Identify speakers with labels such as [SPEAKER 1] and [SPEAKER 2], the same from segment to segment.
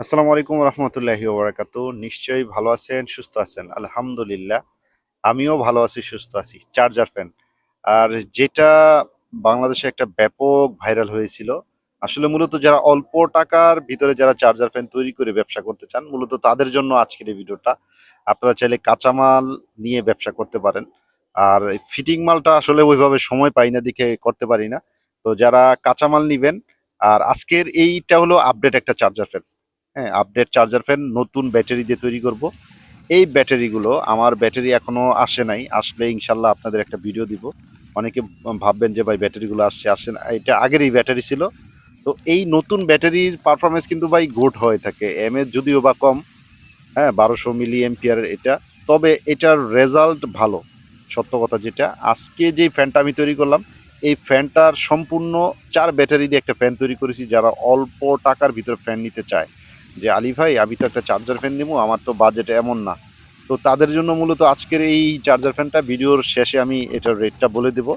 [SPEAKER 1] আসসালামু আলাইকুম রহমতুল্লাহি ওবরাকাত। নিশ্চয়ই ভালো আছেন, সুস্থ আছেন? আলহামদুলিল্লাহ, আমিও ভালো আছি, সুস্থ আছি। Charger fan. আর যেটা বাংলাদেশে একটা ব্যাপক ভাইরাল হয়েছিল, আসলে মূলত যারা অল্প টাকার ভিতরে যারা চার্জার ফ্যান তৈরি করে ব্যবসা করতে চান, মূলত তাদের জন্য আজকের এই ভিডিওটা। আপনারা চাইলে কাঁচামাল নিয়ে ব্যবসা করতে পারেন। আর ফিটিং মালটা আসলে ওইভাবে সময় পাই না, দেখে করতে পারি না। তো যারা কাঁচামাল নিবেন, আর আজকের এইটা হলো আপডেট একটা চার্জার ফ্যান। হ্যাঁ আপডেট চার্জার ফ্যান নতুন ব্যাটারি দিয়ে তৈরি করব। এই ব্যাটারিগুলো আমার ব্যাটারি এখনও আসে নাই, আসলে ইনশাল্লাহ আপনাদের একটা ভিডিও দিব। অনেকে ভাববেন যে ভাই ব্যাটারিগুলো আসছে, আসে না, এটা আগের এই ব্যাটারি ছিল। তো এই নতুন ব্যাটারির পারফরমেন্স কিন্তু ভাই গুড হয়ে থাকে এম যদিও বা কম হ্যাঁ বারোশো মিলি এম্পিয়ারের এটা, তবে এটার রেজাল্ট ভালো, সত্য কথা যেটা। আজকে যে ফ্যানটা আমি তৈরি করলাম, এই ফ্যানটার সম্পূর্ণ চার ব্যাটারি দিয়ে একটা ফ্যান তৈরি করেছি, যারা অল্প টাকার ভিতরে ফ্যান নিতে চায়। যে আলী ভাই, আমি তো একটা চার্জার ফ্যান নেব, আমার তো বাজেট এমন না। তো তাদের জন্য মূলত আজকের এই চার্জার ফ্যানটা ভিডিওর শেষে আমি এটার রেটটা বলে দেব।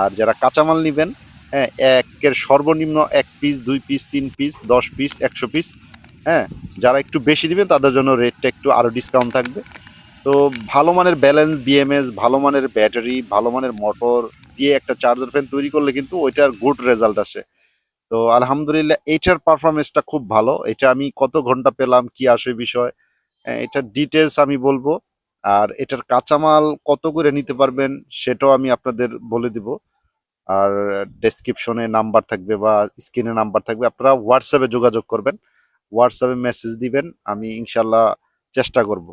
[SPEAKER 1] আর যারা কাঁচামাল নেবেন হ্যাঁ একের সর্বনিম্ন এক পিস দুই পিস তিন পিস দশ পিস একশো পিস হ্যাঁ যারা একটু বেশি দিবেন, তাদের জন্য রেটটা একটু আরও ডিসকাউন্ট থাকবে। তো ভালো মানের ব্যালেন্স বিএমএস ভালো মানের ব্যাটারি ভালো মানের মোটর দিয়ে একটা চার্জার ফ্যান তৈরি করলে কিন্তু ওইটার গুড রেজাল্ট আসে। তো আলহামদুলিল্লাহ এইটার পারফরমেন্সটা খুব ভালো। এটা আমি কত ঘণ্টা পেলাম কি আসে বিষয় আহ, এটার ডিটেলস আমি বলব। আর এটার কাঁচামাল কত করে নিতে পারবেন সেটাও আমি আপনাদের বলে দিব। আর ডেসক্রিপশনে নাম্বার থাকবে বা স্ক্রিনে নাম্বার থাকবে আপনারা হোয়াটসঅ্যাপে যোগাযোগ করবেন। হোয়াটসঅ্যাপে মেসেজ দিবেন আমি ইনশাল্লাহ চেষ্টা করব।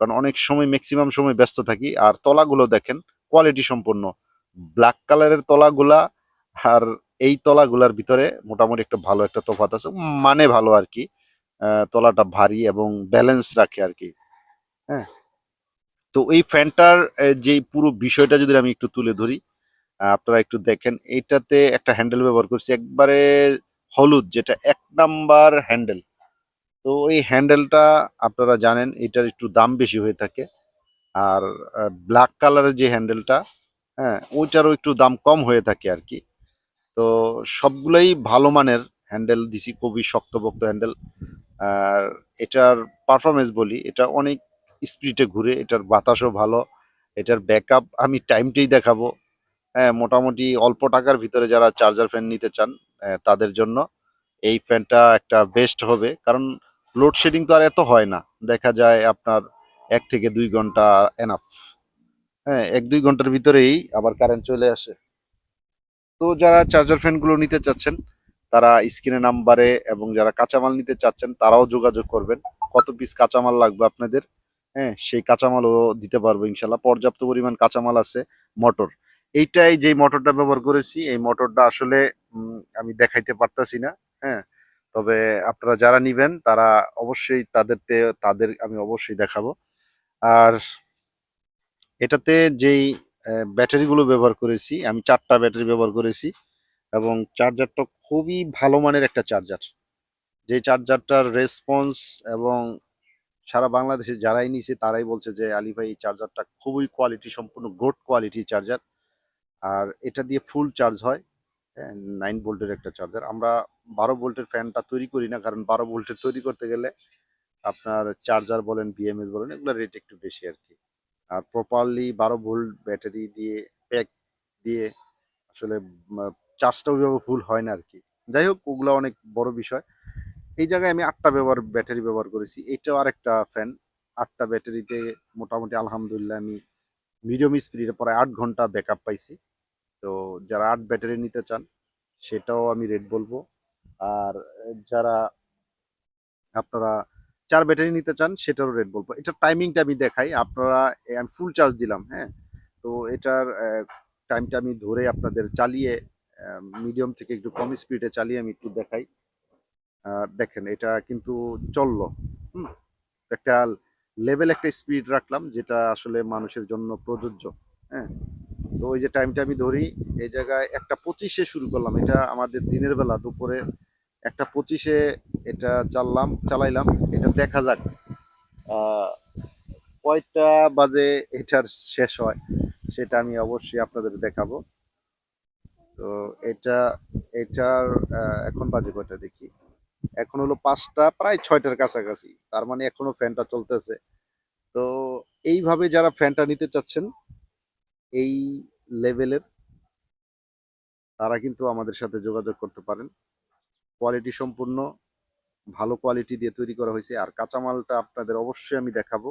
[SPEAKER 1] কারণ অনেক সময় ম্যাক্সিমাম সময় ব্যস্ত থাকি। আর তলাগুলো দেখেন কোয়ালিটি সম্পন্ন। ব্ল্যাক কালারের তলাগুলা আর এই তলাগুলার ভিতরে মোটামুটি একটা ভালো একটা তফাৎ আছে মানে ভালো আর কি। তলাটা ভারী এবং ব্যালেন্স রাখে আর কি। হ্যাঁ। তো এই ফ্যানটার যে পুরো বিষয়টা যদি আমি একটু তুলে ধরি আপনারা একটু দেখেন, এইটাতে একটা হ্যান্ডেল ব্যবহার করছি, একবারে হলুদ, যেটা এক নাম্বার হ্যান্ডেল তো এই হ্যান্ডেলটা আপনারা জানেন, এটার একটু দাম বেশি হয়ে থাকে। আর ব্ল্যাক কালারের যে হ্যান্ডেলটা হ্যাঁ ওইটারও একটু দাম কম হয়ে থাকে আর কি। তো সবগুলাই ভালো মানের হ্যান্ডেল দিছি খুবই শক্তপোক্ত হ্যান্ডেল। আর এটার পারফরমেন্স বলি এটা অনেক স্পিডে ঘুরে এটার বাতাসও ভালো এটার ব্যাকআপ আমি টাইমটাই দেখাবো। হ্যাঁ মোটামুটি অল্প টাকার ভিতরে যারা চার্জার ফ্যান নিতে চান আহ, তাদের জন্য এই ফ্যানটা একটা বেস্ট হবে। কারণ লোডশেডিং তো আর এত হয় না। দেখা যায় আপনার এক থেকে দুই ঘণ্টা এনাফ হ্যাঁ এক দুই ঘণ্টার ভিতরেই আবার কারেন্ট চলে আসে। তো যারা চার্জার ফ্যানগুলো নিতে চাচ্ছেন, তারা স্ক্রিনে নাম্বারে এবং যারা কাঁচামাল নিতে চাচ্ছেন, তারাও যোগাযোগ করবেন। কত পিস কাঁচামাল লাগবে আপনাদের? হ্যাঁ সেই কাঁচামালও দিতে পারব ইনশাল্লাহ। পর্যাপ্ত পরিমাণ কাঁচামাল আছে মোটর এইটাই যে মোটরটা ব্যবহার করেছি, এই মোটরটা আসলে আমি দেখাইতে পারতাছি না হ্যাঁ। তবে আপনারা যারা নিবেন, তারা অবশ্যই তাদের তাদের আমি অবশ্যই দেখাবো। আর এটাতে যেই ব্যাটারিগুলো ব্যবহার করেছি। আমি চারটা ব্যাটারি ব্যবহার করেছি এবং চার্জারটা খুবই ভালো মানের একটা চার্জার। যে চার্জারটার রেসপন্স এবং সারা বাংলাদেশে যারাই নিছে তারাই বলছে যে, আলী ভাই, এই চার্জারটা খুবই কোয়ালিটি সম্পূর্ণ গুড কোয়ালিটি চার্জার। আর এটা দিয়ে ফুল চার্জ হয়। নাইন ভোল্টের একটা চার্জার আমরা বারো ভোল্টের ফ্যানটা তৈরি করি না, কারণ বারো ভোল্টের তৈরি করতে গেলে আপনার চার্জার বলেন বিএমএস বলেন এগুলো রেট একটু বেশি আর কি। আর প্রপারলি বারো ভোল্ট ব্যাটারি দিয়ে প্যাক দিয়ে আসলে চার্জটা ওইভাবে ফুল হয় না আর কি যাই হোক, ওগুলো অনেক বড় বিষয়। এই জায়গায় আমি আটটা ব্যবহার, ব্যাটারি ব্যবহার করেছি। এটাও আরেকটা ফ্যান আটটা ব্যাটারিতে মোটামুটি আলহামদুলিল্লাহ আমি মিডিয়াম স্পিডে প্রায় আট ঘণ্টা ব্যাকআপ পাইছি। তো যারা আট ব্যাটারি নিতে চান, সেটাও আমি রেট বলব। আর যারা আপনারা চার ব্যাটারি নিতে চান, সেটারও রেট বলব। এটার টাইমিংটা আমি দেখাই, আপনারা আমি ফুল চার্জ দিলাম হ্যাঁ? তো এটার টাইমটা আমি ধরে আপনাদের চালিয়ে মিডিয়াম থেকে একটু কম স্পিডে চালিয়ে আমি একটু দেখাই। দেখেন, এটা কিন্তু চলল, হুম? একটা লেভেল একটা স্পিড রাখলাম, যেটা আসলে মানুষের জন্য প্রযোজ্য হ্যাঁ? তো ওই যে টাইমটা আমি ধরি, এই জায়গায় একটা পঁচিশে শুরু করলাম। এটা আমাদের দিনের বেলা, দুপুরে একটা পঁচিশে এটা চাললাম চালাইলাম, এটা দেখা যাক। কয়টা বাজে এটার শেষ হয়, সেটা আমি অবশ্যই আপনাদের দেখাবো। তো এটা, এটার এখন বাজে কয়টা দেখি? এখন হলো পাঁচটা, প্রায় ছয়টার কাছাকাছি। তার মানে এখনও ফ্যানটা চলতেছে। তো এইভাবে যারা ফ্যানটা নিতে চাচ্ছেন, এই লেভেলের, তারা কিন্তু আমাদের সাথে যোগাযোগ করতে পারেন। কোয়ালিটি সম্পূর্ণ ভালো কোয়ালিটি দিয়ে তৈরি করা হয়েছে। আর কাঁচামালটা আপনাদের অবশ্যই আমি দেখাবো।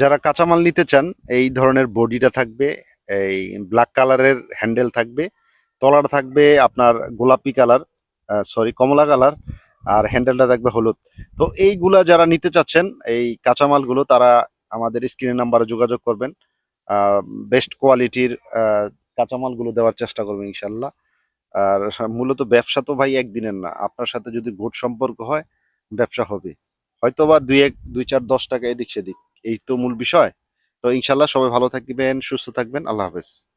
[SPEAKER 1] যারা কাঁচামাল নিতে চান, এই ধরনের বডিটা থাকবে, এই ব্ল্যাক কালারের হ্যান্ডেল থাকবে তলাটা থাকবে আপনার গোলাপি কালার সরি কমলা কালার আর হ্যান্ডেলটা থাকবে হলুদ। তো এইগুলা যারা নিতে চাচ্ছেন, এই কাঁচামালগুলো, তারা আমাদের স্ক্রিনের নাম্বারে যোগাযোগ করবেন। বেস্ট কোয়ালিটির কাঁচামালগুলো দেওয়ার চেষ্টা করবেন ইনশাল্লাহ আর মূলত ব্যবসা তো ভাই একদিনের না। আপনার সাথে যদি ঘোট সম্পর্ক হয়, ব্যবসা হবে। হয়তো বা দুই এক, দুই চার, দশ টাকা এদিক সেদিক। এই তো মূল বিষয়। তো ইনশাল্লাহ সবাই ভালো থাকবেন, সুস্থ থাকবেন। আল্লাহ হাফেজ।